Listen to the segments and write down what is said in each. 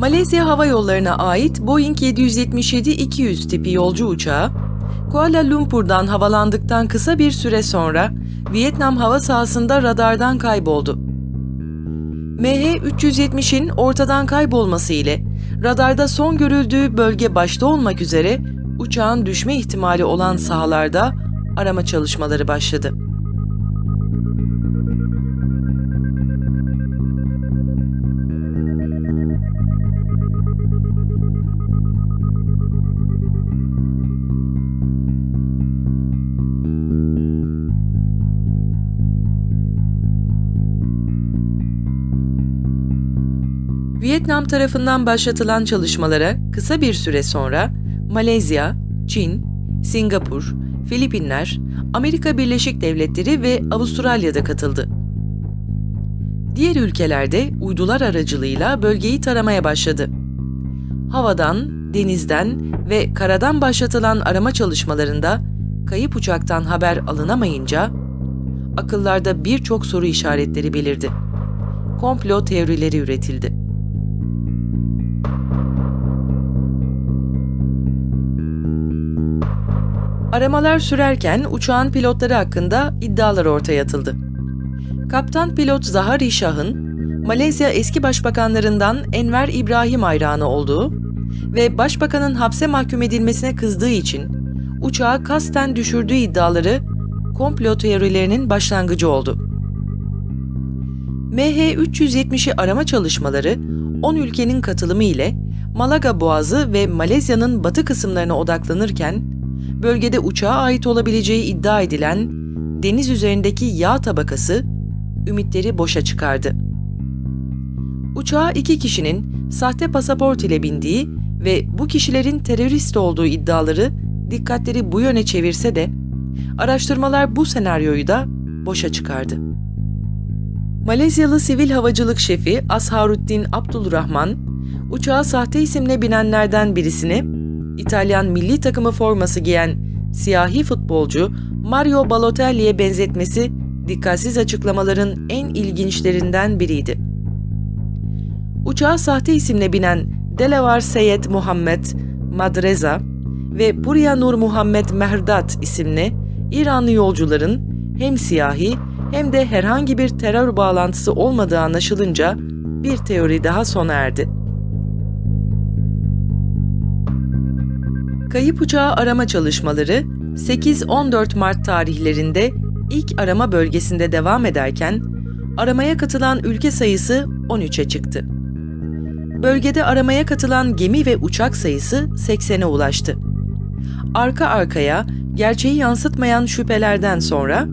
Malezya Hava Yolları'na ait Boeing 777-200 tipi yolcu uçağı, Kuala Lumpur'dan havalandıktan kısa bir süre sonra Vietnam hava sahasında radardan kayboldu. MH370'in ortadan kaybolması ile radarda son görüldüğü bölge başta olmak üzere uçağın düşme ihtimali olan sahalarda arama çalışmaları başladı. Vietnam tarafından başlatılan çalışmalara kısa bir süre sonra Malezya, Çin, Singapur, Filipinler, Amerika Birleşik Devletleri ve Avustralya'da katıldı. Diğer ülkelerde uydular aracılığıyla bölgeyi taramaya başladı. Havadan, denizden ve karadan başlatılan arama çalışmalarında kayıp uçaktan haber alınamayınca akıllarda birçok soru işaretleri belirdi. Komplo teorileri üretildi. Aramalar sürerken uçağın pilotları hakkında iddialar ortaya atıldı. Kaptan pilot Zahari Şah'ın Malezya eski başbakanlarından Enver İbrahim hayranı olduğu ve başbakanın hapse mahkum edilmesine kızdığı için uçağı kasten düşürdüğü iddiaları komplo teorilerinin başlangıcı oldu. MH370'i arama çalışmaları 10 ülkenin katılımı ile Malaga Boğazı ve Malezya'nın batı kısımlarına odaklanırken bölgede uçağa ait olabileceği iddia edilen deniz üzerindeki yağ tabakası ümitleri boşa çıkardı. Uçağa iki kişinin sahte pasaport ile bindiği ve bu kişilerin terörist olduğu iddiaları dikkatleri bu yöne çevirse de araştırmalar bu senaryoyu da boşa çıkardı. Malezyalı sivil havacılık şefi Asharuddin Abdulrahman, uçağa sahte isimle binenlerden birisini İtalyan milli takımı forması giyen siyahi futbolcu Mario Balotelli'ye benzetmesi dikkatsiz açıklamaların en ilginçlerinden biriydi. Uçağa sahte isimle binen Delavar Seyed Muhammed Madreza ve Burya Nur Muhammed Mehrdad isimli İranlı yolcuların hem siyahi hem de herhangi bir terör bağlantısı olmadığı anlaşılınca bir teori daha sona erdi. Kayıp uçağı arama çalışmaları 8-14 Mart tarihlerinde ilk arama bölgesinde devam ederken aramaya katılan ülke sayısı 13'e çıktı. Bölgede aramaya katılan gemi ve uçak sayısı 80'e ulaştı. Arka arkaya gerçeği yansıtmayan şüphelerden sonra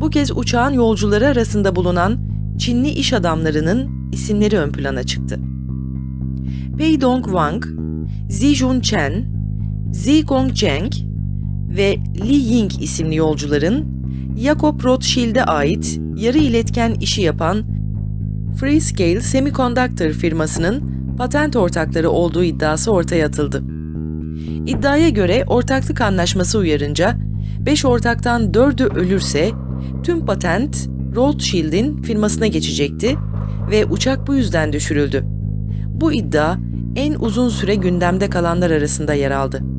bu kez uçağın yolcuları arasında bulunan Çinli iş adamlarının isimleri ön plana çıktı. Pei Dong Wang, Zijun Chen, Zi Gongcheng ve Li Ying isimli yolcuların Jacob Rothschild'e ait yarı iletken işi yapan Freescale Semiconductor firmasının patent ortakları olduğu iddiası ortaya atıldı. İddiaya göre ortaklık anlaşması uyarınca 5 ortaktan 4'ü ölürse tüm patent Rothschild'in firmasına geçecekti ve uçak bu yüzden düşürüldü. Bu iddia en uzun süre gündemde kalanlar arasında yer aldı.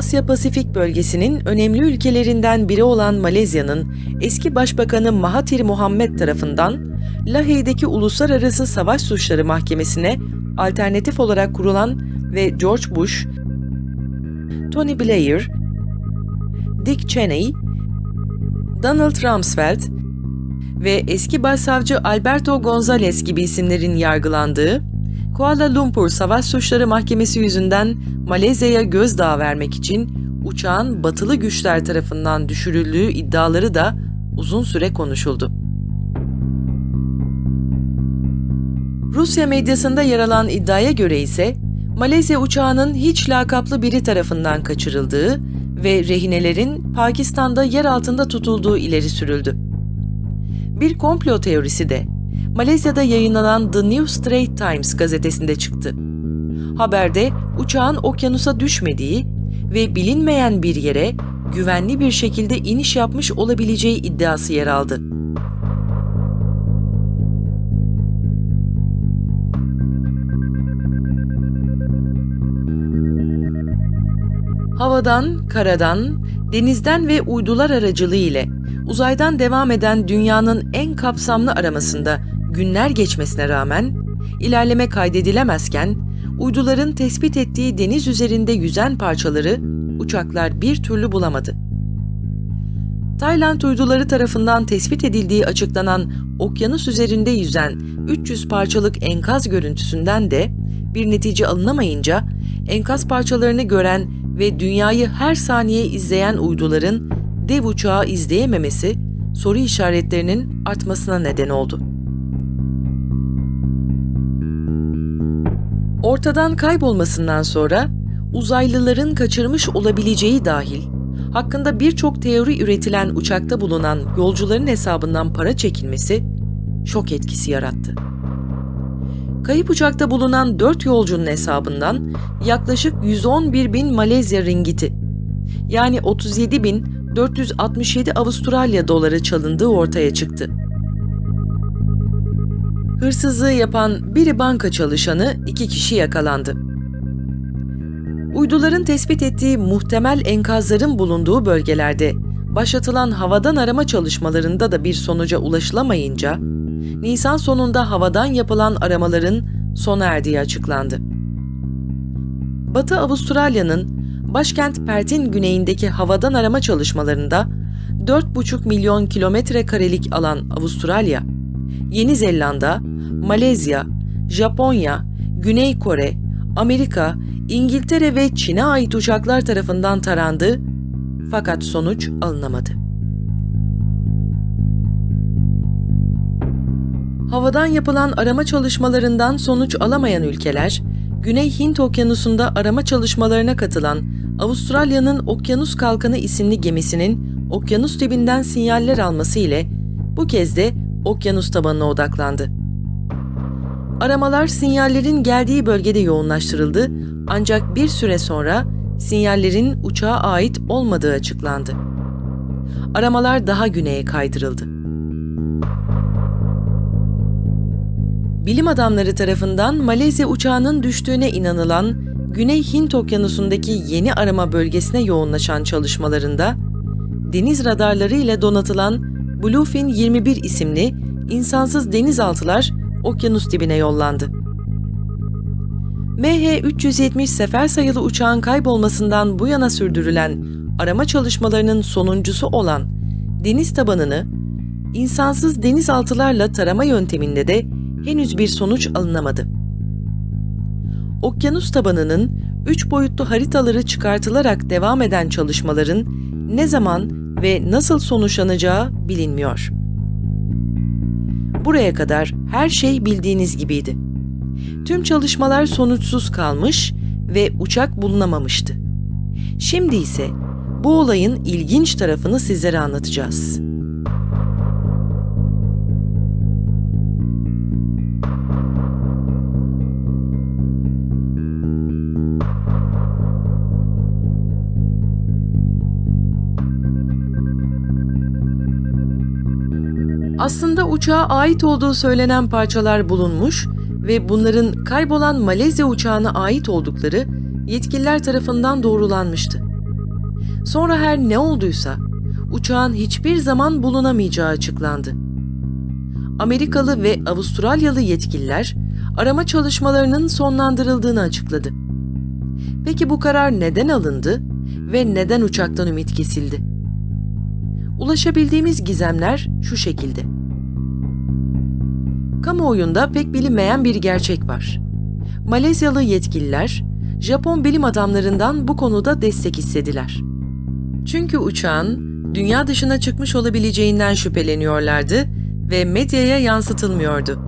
Asya Pasifik bölgesinin önemli ülkelerinden biri olan Malezya'nın eski başbakanı Mahathir Muhammed tarafından Lahey'deki Uluslararası Savaş Suçları Mahkemesi'ne alternatif olarak kurulan ve George Bush, Tony Blair, Dick Cheney, Donald Rumsfeld ve eski başsavcı Alberto Gonzalez gibi isimlerin yargılandığı Kuala Lumpur Savaş Suçları Mahkemesi yüzünden Malezya'ya gözdağı vermek için uçağın batılı güçler tarafından düşürüldüğü iddiaları da uzun süre konuşuldu. Rusya medyasında yer alan iddiaya göre ise Malezya uçağının hiç lakaplı biri tarafından kaçırıldığı ve rehinelerin Pakistan'da yer altında tutulduğu ileri sürüldü. Bir komplo teorisi de Malezya'da yayınlanan The New Strait Times gazetesinde çıktı. Haberde uçağın okyanusa düşmediği ve bilinmeyen bir yere güvenli bir şekilde iniş yapmış olabileceği iddiası yer aldı. Havadan, karadan, denizden ve uydular aracılığı ile uzaydan devam eden dünyanın en kapsamlı aramasında günler geçmesine rağmen ilerleme kaydedilemezken uyduların tespit ettiği deniz üzerinde yüzen parçaları uçaklar bir türlü bulamadı. Tayland uyduları tarafından tespit edildiği açıklanan okyanus üzerinde yüzen 300 parçalık enkaz görüntüsünden de bir netice alınamayınca enkaz parçalarını gören ve dünyayı her saniye izleyen uyduların dev uçağı izleyememesi soru işaretlerinin artmasına neden oldu. Ortadan kaybolmasından sonra uzaylıların kaçırmış olabileceği dahil hakkında birçok teori üretilen uçakta bulunan yolcuların hesabından para çekilmesi şok etkisi yarattı. Kayıp uçakta bulunan 4 yolcunun hesabından yaklaşık 111 bin Malezya ringiti yani 37 bin 467 Avustralya doları çalındığı ortaya çıktı. Hırsızlığı yapan biri banka çalışanı iki kişi yakalandı. Uyduların tespit ettiği muhtemel enkazların bulunduğu bölgelerde başlatılan havadan arama çalışmalarında da bir sonuca ulaşılamayınca, Nisan sonunda havadan yapılan aramaların sona erdiği açıklandı. Batı Avustralya'nın başkent Perth'in güneyindeki havadan arama çalışmalarında 4,5 milyon kilometre karelik alan Avustralya, Yeni Zelanda, Malezya, Japonya, Güney Kore, Amerika, İngiltere ve Çin'e ait uçaklar tarafından tarandı fakat sonuç alınamadı. Havadan yapılan arama çalışmalarından sonuç alamayan ülkeler, Güney Hint Okyanusu'nda arama çalışmalarına katılan Avustralya'nın Okyanus Kalkanı isimli gemisinin okyanus dibinden sinyaller alması ile bu kez de okyanus tabanına odaklandı. Aramalar sinyallerin geldiği bölgede yoğunlaştırıldı ancak bir süre sonra sinyallerin uçağa ait olmadığı açıklandı. Aramalar daha güneye kaydırıldı. Bilim adamları tarafından Malezya uçağının düştüğüne inanılan Güney Hint Okyanusu'ndaki yeni arama bölgesine yoğunlaşan çalışmalarında deniz radarları ile donatılan Bluefin 21 isimli insansız denizaltılar okyanus dibine yollandı. MH370 sefer sayılı uçağın kaybolmasından bu yana sürdürülen arama çalışmalarının sonuncusu olan deniz tabanını insansız denizaltılarla tarama yönteminde de henüz bir sonuç alınamadı. Okyanus tabanının üç boyutlu haritaları çıkartılarak devam eden çalışmaların ne zaman ve nasıl sonuçlanacağı bilinmiyor. Buraya kadar her şey bildiğiniz gibiydi. Tüm çalışmalar sonuçsuz kalmış ve uçak bulunamamıştı. Şimdi ise bu olayın ilginç tarafını sizlere anlatacağız. Aslında uçağa ait olduğu söylenen parçalar bulunmuş ve bunların kaybolan Malezya uçağına ait oldukları yetkililer tarafından doğrulanmıştı. Sonra her ne olduysa uçağın hiçbir zaman bulunamayacağı açıklandı. Amerikalı ve Avustralyalı yetkililer arama çalışmalarının sonlandırıldığını açıkladı. Peki bu karar neden alındı ve neden uçaktan ümit kesildi? Ulaşabildiğimiz gizemler şu şekilde. Kamuoyunda pek bilinmeyen bir gerçek var. Malezyalı yetkililer, Japon bilim adamlarından bu konuda destek istediler. Çünkü uçağın dünya dışına çıkmış olabileceğinden şüpheleniyorlardı ve medyaya yansıtılmıyordu.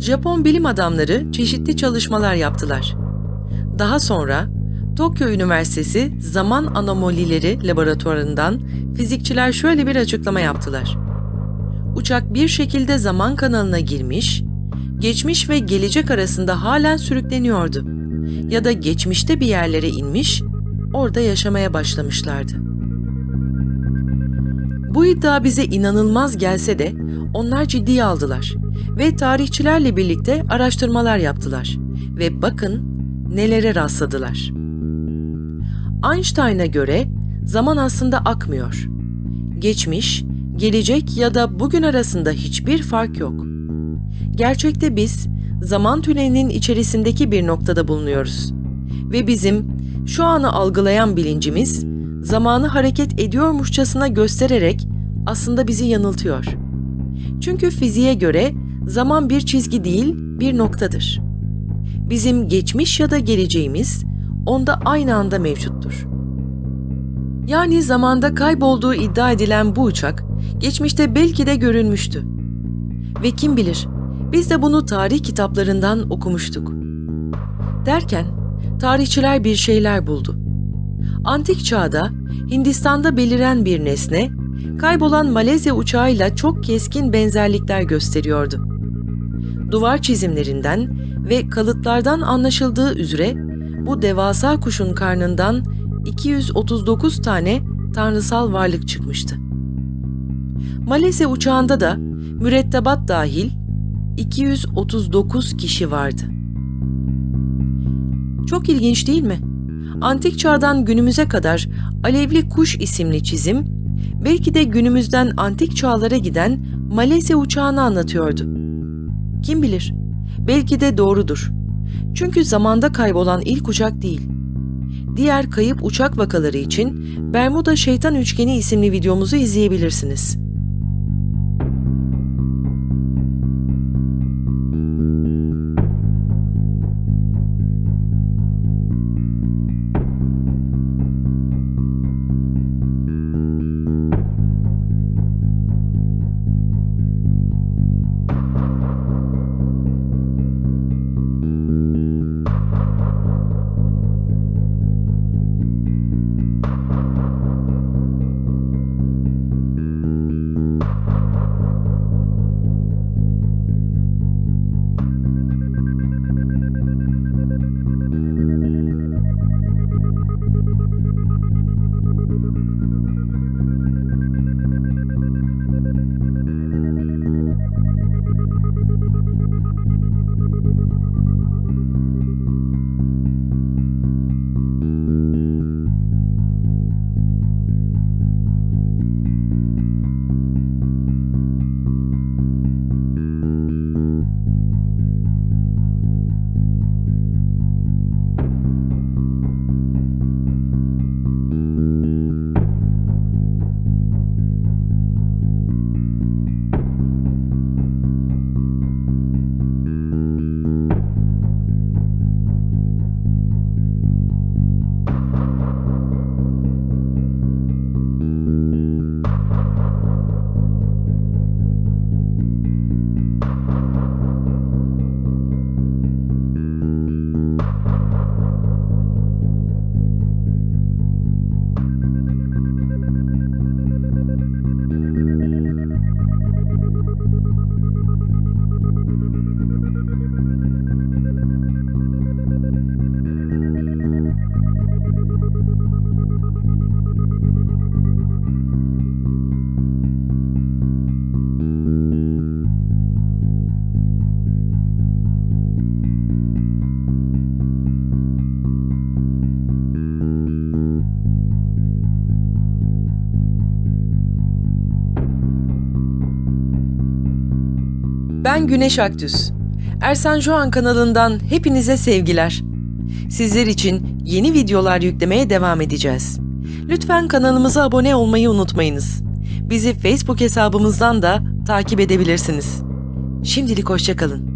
Japon bilim adamları çeşitli çalışmalar yaptılar. Daha sonra Tokyo Üniversitesi Zaman Anomalileri Laboratuvarından fizikçiler şöyle bir açıklama yaptılar. Uçak bir şekilde zaman kanalına girmiş, geçmiş ve gelecek arasında halen sürükleniyordu. Ya da geçmişte bir yerlere inmiş, orada yaşamaya başlamışlardı. Bu iddia bize inanılmaz gelse de onlar ciddiye aldılar ve tarihçilerle birlikte araştırmalar yaptılar ve bakın nelere rastladılar. Einstein'a göre zaman aslında akmıyor. Geçmiş, gelecek ya da bugün arasında hiçbir fark yok. Gerçekte biz zaman tünelinin içerisindeki bir noktada bulunuyoruz ve bizim şu anı algılayan bilincimiz zamanı hareket ediyormuşçasına göstererek aslında bizi yanıltıyor. Çünkü fiziğe göre zaman bir çizgi değil, bir noktadır. Bizim geçmiş ya da geleceğimiz onda aynı anda mevcuttur. Yani zamanda kaybolduğu iddia edilen bu uçak geçmişte belki de görünmüştü. Ve kim bilir, biz de bunu tarih kitaplarından okumuştuk. Derken tarihçiler bir şeyler buldu. Antik çağda Hindistan'da beliren bir nesne, kaybolan Malezya uçağıyla çok keskin benzerlikler gösteriyordu. Duvar çizimlerinden ve kalıtlardan anlaşıldığı üzere bu devasa kuşun karnından 239 tane tanrısal varlık çıkmıştı. Malezya uçağında da mürettebat dahil 239 kişi vardı. Çok ilginç değil mi? Antik çağdan günümüze kadar Alevli Kuş isimli çizim, belki de günümüzden antik çağlara giden Malezya uçağını anlatıyordu. Kim bilir? Belki de doğrudur. Çünkü zamanda kaybolan ilk uçak değil. Diğer kayıp uçak vakaları için Bermuda Şeytan Üçgeni isimli videomuzu izleyebilirsiniz. Ben Güneş Aktüs. Ersan Joan kanalından hepinize sevgiler. Sizler için yeni videolar yüklemeye devam edeceğiz. Lütfen kanalımıza abone olmayı unutmayınız. Bizi Facebook hesabımızdan da takip edebilirsiniz. Şimdilik hoşçakalın.